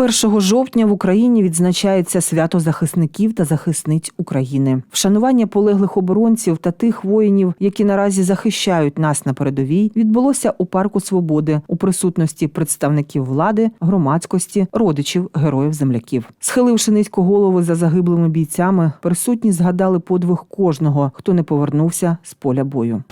1 жовтня в Україні відзначається свято захисників та захисниць України. Вшанування полеглих оборонців та тих воїнів, які наразі захищають нас на передовій, відбулося у парку Свободи у присутності представників влади, громадськості, родичів, героїв земляків. Схиливши низько голови за загиблими бійцями, присутні згадали подвиг кожного, хто не повернувся з поля бою.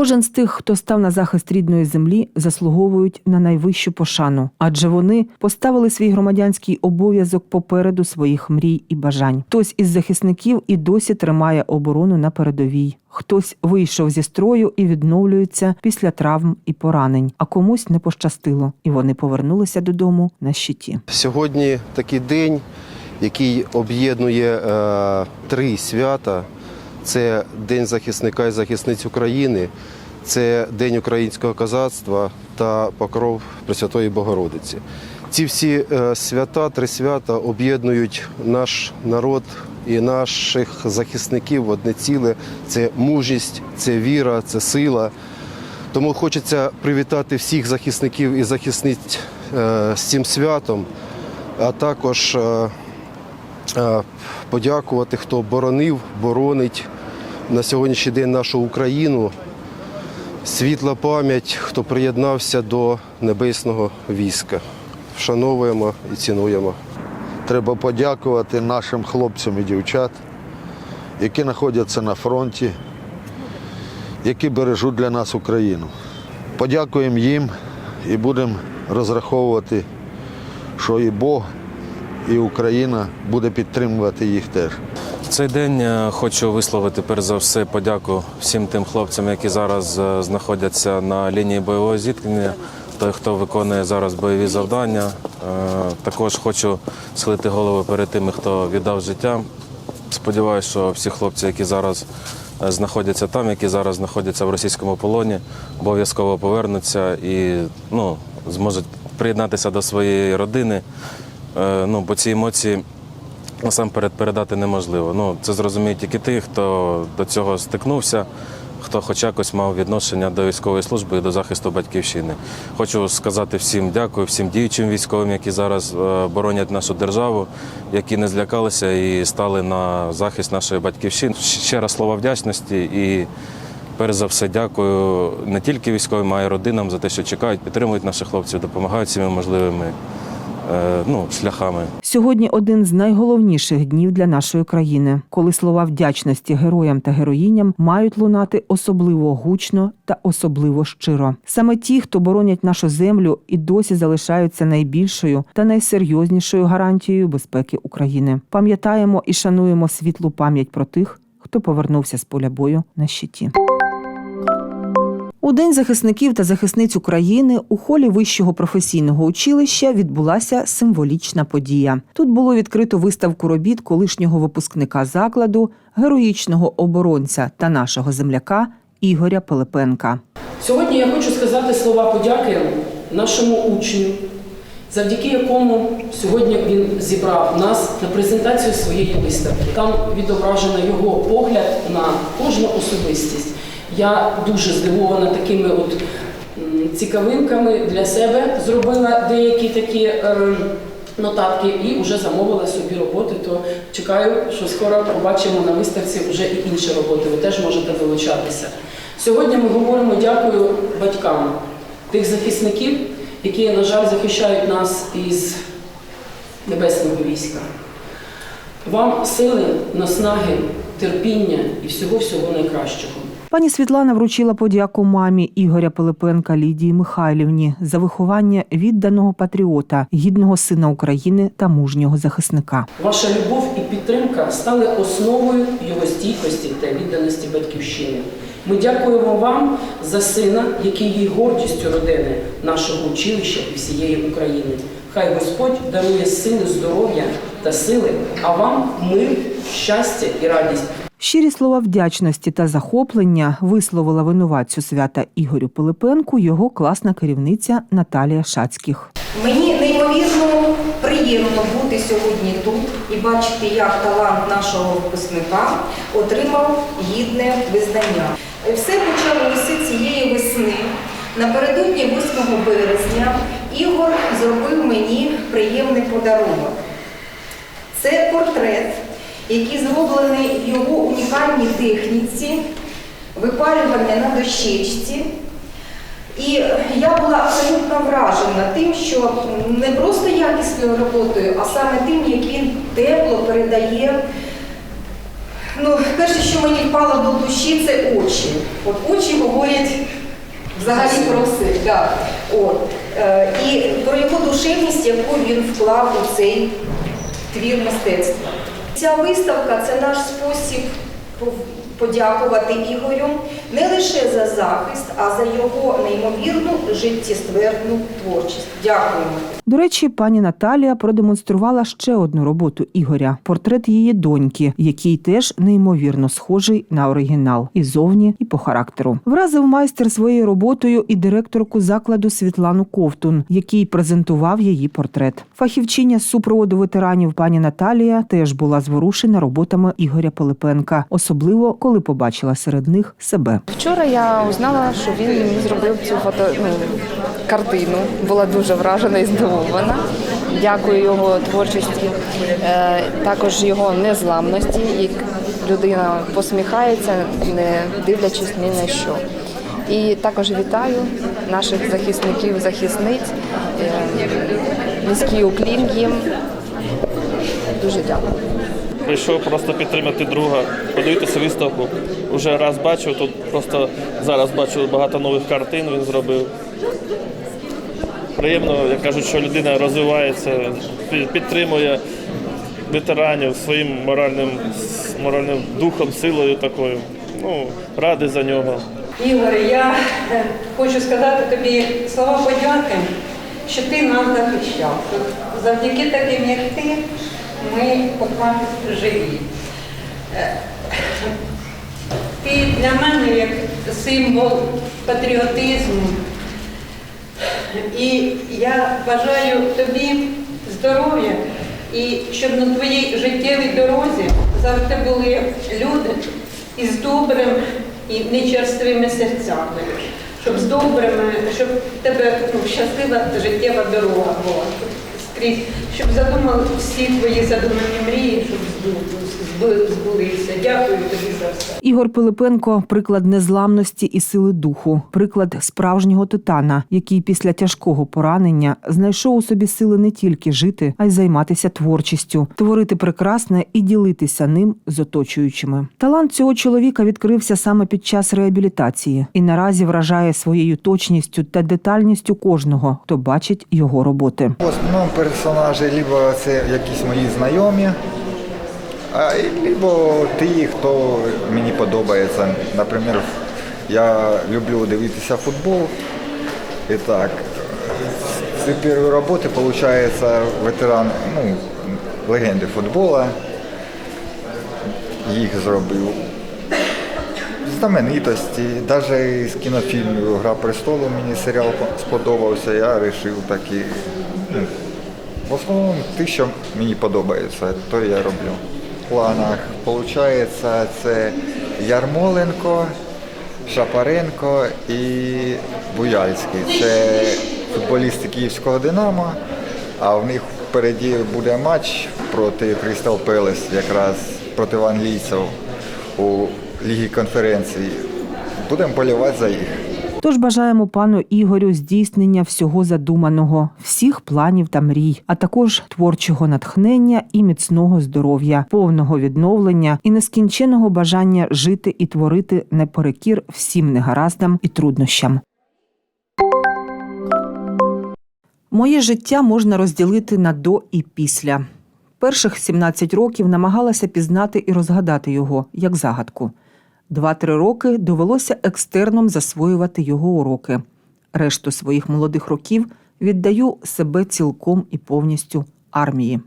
Кожен з тих, хто став на захист рідної землі, заслуговують на найвищу пошану, адже вони поставили свій громадянський обов'язок попереду своїх мрій і бажань. Хтось із захисників і досі тримає оборону на передовій. Хтось вийшов зі строю і відновлюється після травм і поранень, а комусь не пощастило, і вони повернулися додому на щиті. Сьогодні такий день, який об'єднує е, три свята. Це День захисника і захисниць України, це День українського козацтва та покров Пресвятої Богородиці. Ці всі е, свята, три свята об'єднують наш народ і наших захисників в одне ціле. Це мужність, це віра, це сила. Тому хочеться привітати всіх захисників і захисниць е, з цим святом, а також е, подякувати, хто боронив, боронить на сьогоднішній день нашу Україну. Світла пам'ять, хто приєднався до небесного війська. Вшановуємо і цінуємо. Треба подякувати нашим хлопцям і дівчат, які знаходяться на фронті, які бережуть для нас Україну. Подякуємо їм і будемо розраховувати, що і Бог, і Україна буде підтримувати їх теж. Цей день е, хочу висловити перш за все подяку всім тим хлопцям, які зараз е, знаходяться на лінії бойового зіткнення, той, хто виконує зараз бойові завдання. Е, Також хочу схилити голову перед тими, хто віддав життя. Сподіваюся, що всі хлопці, які зараз знаходяться там, які зараз знаходяться в російському полоні, обов'язково повернуться і ну, зможуть приєднатися до своєї родини. Е, Ну, бо ці емоції насамперед передати неможливо. Ну, це зрозуміють тільки ті, хто до цього стикнувся, хто хоч якось мав відношення до військової служби і до захисту батьківщини. Хочу сказати всім дякую, всім діючим військовим, які зараз е, боронять нашу державу, які не злякалися і стали на захист нашої батьківщини. Ще раз слова вдячності і. Перш за все, дякую не тільки військовим, а й родинам за те, що чекають, підтримують наших хлопців, допомагають всіми можливими ну, шляхами. Сьогодні один з найголовніших днів для нашої країни, коли слова вдячності героям та героїням мають лунати особливо гучно та особливо щиро. Саме ті, хто боронять нашу землю, і досі залишаються найбільшою та найсерйознішою гарантією безпеки України. Пам'ятаємо і шануємо світлу пам'ять про тих, хто повернувся з поля бою на щиті. У День захисників та захисниць України у холі вищого професійного училища відбулася символічна подія. Тут було відкрито виставку робіт колишнього випускника закладу, героїчного оборонця та нашого земляка Ігоря Пилипенка. Сьогодні я хочу сказати слова подяки нашому учню, завдяки якому сьогодні він зібрав нас на презентацію своєї виставки. Там відображено його погляд на кожну особистість. Я дуже здивована такими от цікавинками для себе зробила деякі такі. ем, Нотатки і вже замовила собі роботи, то чекаю, що скоро побачимо на виставці вже і інші роботи. Ви теж можете долучатися. Сьогодні ми говоримо дякую батькам тих захисників, які, на жаль, захищають нас із небесного війська. Вам сили, наснаги, терпіння і всього-всього найкращого. Пані Світлана вручила подяку мамі Ігоря Пилипенка Лідії Михайлівні за виховання відданого патріота, гідного сина України та мужнього захисника. Ваша любов і підтримка стали основою його стійкості та відданості батьківщини. Ми дякуємо вам за сина, який є гордістю родини, нашого училища і всієї України. Хай Господь дарує сили, здоров'я та сили, а вам мир, щастя і радість. Щирі слова вдячності та захоплення висловила винуватцю свята Ігорю Пилипенку його класна керівниця Наталія Шацьких. Мені неймовірно приємно бути сьогодні тут і бачити, як талант нашого випускника отримав гідне визнання. Все почалося цієї весни. Напередодні 8 березня Ігор зробив мені приємний подарунок. Це портрет, який зроблений в його унікальній техніці, випалювання на дощечці. І я була абсолютно вражена тим, що не просто якісною роботою, а саме тим, як він тепло передає. Ну, перше, що мені впало до душі, це очі. От очі говорять взагалі про все. Да. От. Е, і про його душевність, яку він вклав у цей твір мистецтва. Ця виставка це наш спосіб подякувати Ігорю не лише за захист, а за його неймовірну життєствердну творчість. Дякуємо. До речі, пані Наталія продемонструвала ще одну роботу Ігоря портрет її доньки, який теж неймовірно схожий на оригінал і зовні, і по характеру. Вразив майстер своєю роботою і директорку закладу Світлану Ковтун, який презентував її портрет. Фахівчиня з супроводу ветеранів пані Наталія теж була зворушена роботами Ігоря Пилипенка, особливо коли побачила серед них себе. Вчора я узнала, що він мені зробив цю фото ну, картину. Була дуже вражена і здивована. Дякую його творчості, е, також його незламності, як людина посміхається, не дивлячись ні на що. І також вітаю наших захисників, захисниць. Е, Низький уклін. Дуже дякую. Прийшов просто підтримати друга, подивитися виставку. Уже раз бачив, тут просто зараз бачу багато нових картин він зробив. Приємно, як кажуть, що людина розвивається, підтримує ветеранів своїм моральним, моральним духом, силою такою. Ну, радий за нього. Ігор, я е, хочу сказати тобі слова подяки, що ти нас захищав. Завдяки таким, як ти, ми поки живі. Е, Ти для мене як символ патріотизму. І я бажаю тобі здоров'я і щоб на твоїй життєвій дорозі завжди були люди із добрим і нечерствими серцями, щоб з добрими, щоб в тебе ну, щаслива життєва дорога була. Скрізь, щоб задумали всі твої задумані мрії, щоб збулися. Дякую тобі за все. Ігор Пилипенко приклад незламності і сили духу, приклад справжнього титана, який після тяжкого поранення знайшов у собі сили не тільки жити, а й займатися творчістю, творити прекрасне і ділитися ним з оточуючими. Талант цього чоловіка відкрився саме під час реабілітації і наразі вражає своєю точністю та детальністю кожного, хто бачить його роботи. В основному персонажі либо це якісь мої знайомі, либо ті, хто мені подобається. Наприклад, я люблю дивитися футбол. І так, з цієї роботи виходить ветеран, ну, легенди футболу. Їх зробив. Знаменитості, навіть з кінофільмів Гра престолу мені серіал сподобався, я вирішив такі. Ну, в основному те, що мені подобається, то я роблю. Планах виходить, це Ярмоленко, Шапаренко і Буяльський. Це футболісти Київського Динамо, а в них впереді буде матч проти Крістал Пелес, якраз проти англійців у Лігі конференції. Будемо болівати за їх. Тож бажаємо пану Ігорю здійснення всього задуманого, всіх планів та мрій, а також творчого натхнення і міцного здоров'я, повного відновлення і нескінченого бажання жити і творити наперекір всім негараздам і труднощам. Моє життя можна розділити на до і після. Перших 17 років намагалася пізнати і розгадати його як загадку. Два-три роки довелося екстерном засвоювати його уроки. Решту своїх молодих років віддаю себе цілком і повністю армії.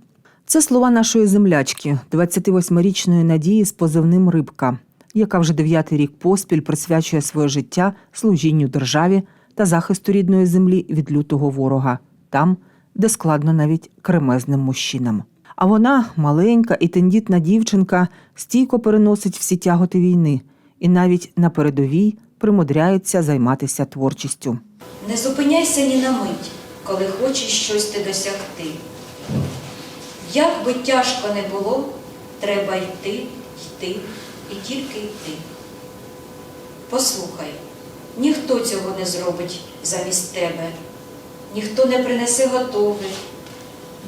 Це слова нашої землячки, 28-річної Надії з позивним Рибка, яка вже дев'ятий рік поспіль присвячує своє життя служінню державі та захисту рідної землі від лютого ворога, там, де складно навіть кремезним мужчинам. А вона, маленька і тендітна дівчинка, стійко переносить всі тяготи війни і навіть на передовій примудряються займатися творчістю. Не зупиняйся ні на мить, коли хочеш щось ти досягти. Як би тяжко не було, треба йти, йти і тільки йти. Послухай, ніхто цього не зробить замість тебе, ніхто не принесе готове,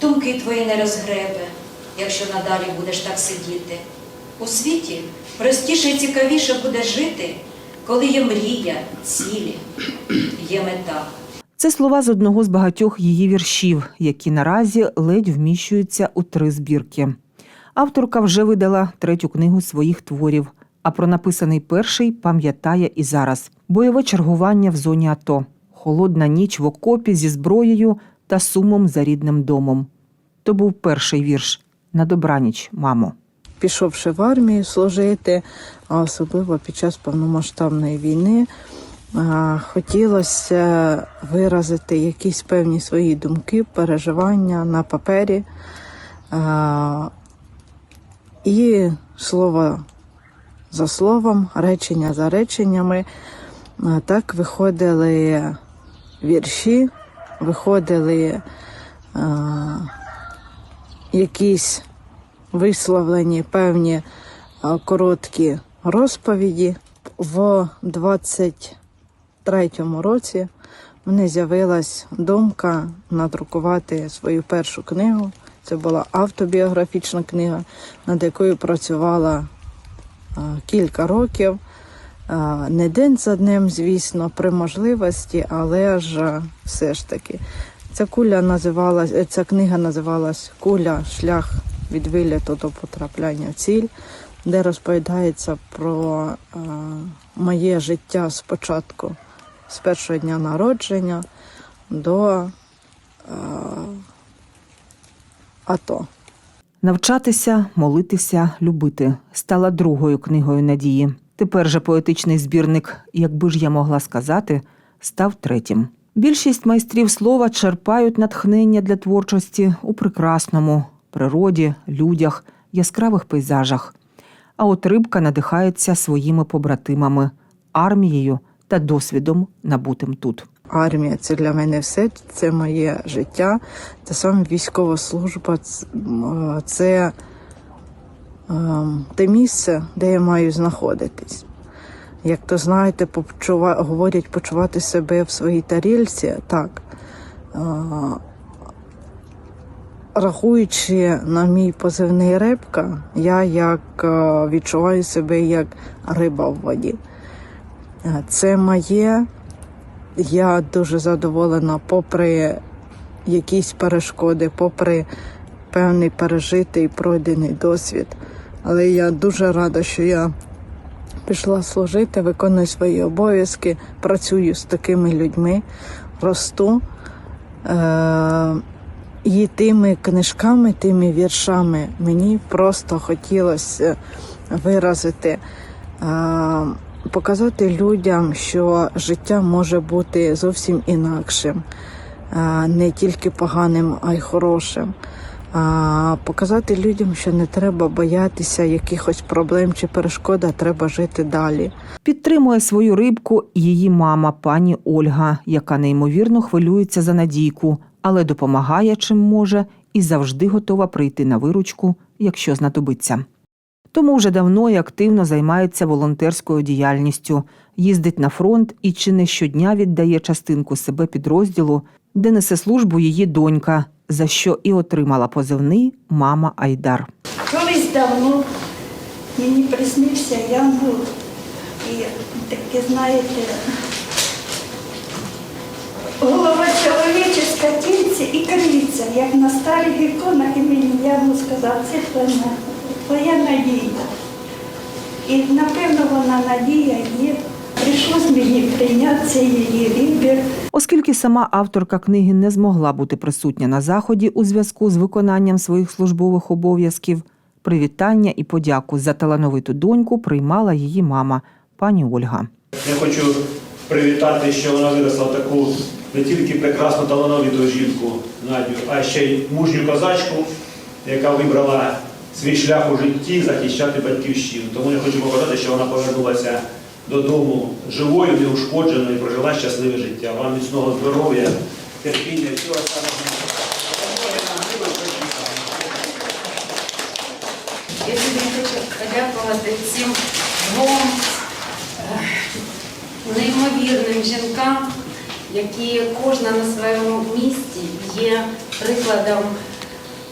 думки твої не розгребе, якщо надалі будеш так сидіти. У світі простіше і цікавіше буде жити, коли є мрія, цілі, є мета. Це слова з одного з багатьох її віршів, які наразі ледь вміщуються у три збірки. Авторка вже видала третю книгу своїх творів, а про написаний перший пам'ятає і зараз: бойове чергування в зоні АТО, холодна ніч в окопі зі зброєю та сумом за рідним домом. То був перший вірш на добраніч, мамо. Пішовши в армію служити, а особливо під час повномасштабної війни, хотілося виразити якісь певні свої думки, переживання на папері. І слово за словом, речення за реченнями. Так виходили вірші, виходили якісь висловлені певні короткі розповіді. В 23-му році мені з'явилась думка надрукувати свою першу книгу. Це була автобіографічна книга, над якою працювала кілька років. Не день за днем, звісно, при можливості, але ж все ж таки. Ця куля називалась, е, ця книга називалась Куля Шлях від виліту до потрапляння в ціль, де розповідається про е, моє життя спочатку, з першого дня народження до е, АТО. Навчатися, молитися, любити стала другою книгою надії. Тепер же поетичний збірник, якби ж я могла сказати, став третім. Більшість майстрів слова черпають натхнення для творчості у прекрасному природі, людях, яскравих пейзажах. А от рибка надихається своїми побратимами, армією та досвідом, набутим тут. Армія це для мене все, це моє життя, це саме військова служба, це ем, те місце, де я маю знаходитись. Як то знаєте, почува... говорять почувати себе в своїй тарільці, так. Рахуючи на мій позивний рибка, я як е, відчуваю себе як риба в воді. Е, Це моє. Я дуже задоволена, попри якісь перешкоди, попри певний пережитий пройдений досвід. Але я дуже рада, що я пішла служити, виконую свої обов'язки, працюю з такими людьми, росту. Е- і тими книжками, тими віршами мені просто хотілося виразити, показати людям, що життя може бути зовсім інакшим, не тільки поганим, а й хорошим. Показати людям, що не треба боятися якихось проблем чи перешкод, а треба жити далі. Підтримує свою рибку її мама, пані Ольга, яка неймовірно хвилюється за надійку, але допомагає чим може і завжди готова прийти на виручку, якщо знадобиться. Тому вже давно і активно займається волонтерською діяльністю, їздить на фронт і чи не щодня віддає частинку себе підрозділу, де несе службу її донька, за що і отримала позивний мама Айдар. Колись давно мені приснився янгол, і таке, знаєте, голова чоловіческа тільця і криється, як на старих іконах, і мені янгол сказав, це твоя, твоя надія. І напевно вона надія є. Прийшлось мені прийняти цей її вибір. Оскільки сама авторка книги не змогла бути присутня на заході у зв'язку з виконанням своїх службових обов'язків, привітання і подяку за талановиту доньку приймала її мама, пані Ольга. Я хочу привітати, що вона виросла таку не тільки прекрасну талановиту жінку Надю, а ще й мужню козачку, яка вибрала свій шлях у житті захищати батьківщину. Тому я хочу побажати, що вона повернулася додому живою, неушкодженою і прожила щасливе життя. Вам міцного здоров'я, терпіння, всього самого. Я тобі хочу подякувати цим двом е, неймовірним жінкам, які кожна на своєму місці є прикладом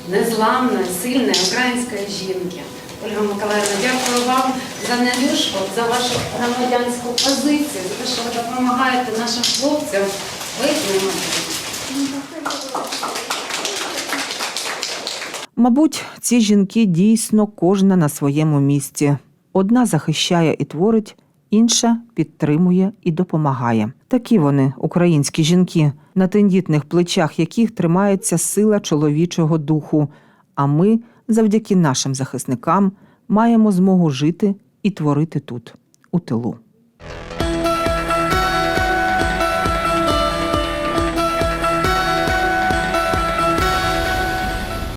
незламної, сильної української жінки. Ольга Миколаївна, дякую вам за недушку, за вашу громадянську позицію, за те, що ви допомагаєте нашим хлопцям. Мабуть, ці жінки дійсно кожна на своєму місці. Одна захищає і творить, інша підтримує і допомагає. Такі вони, українські жінки, на тендітних плечах яких тримається сила чоловічого духу. А ми, завдяки нашим захисникам, маємо змогу жити і творити тут, у тилу.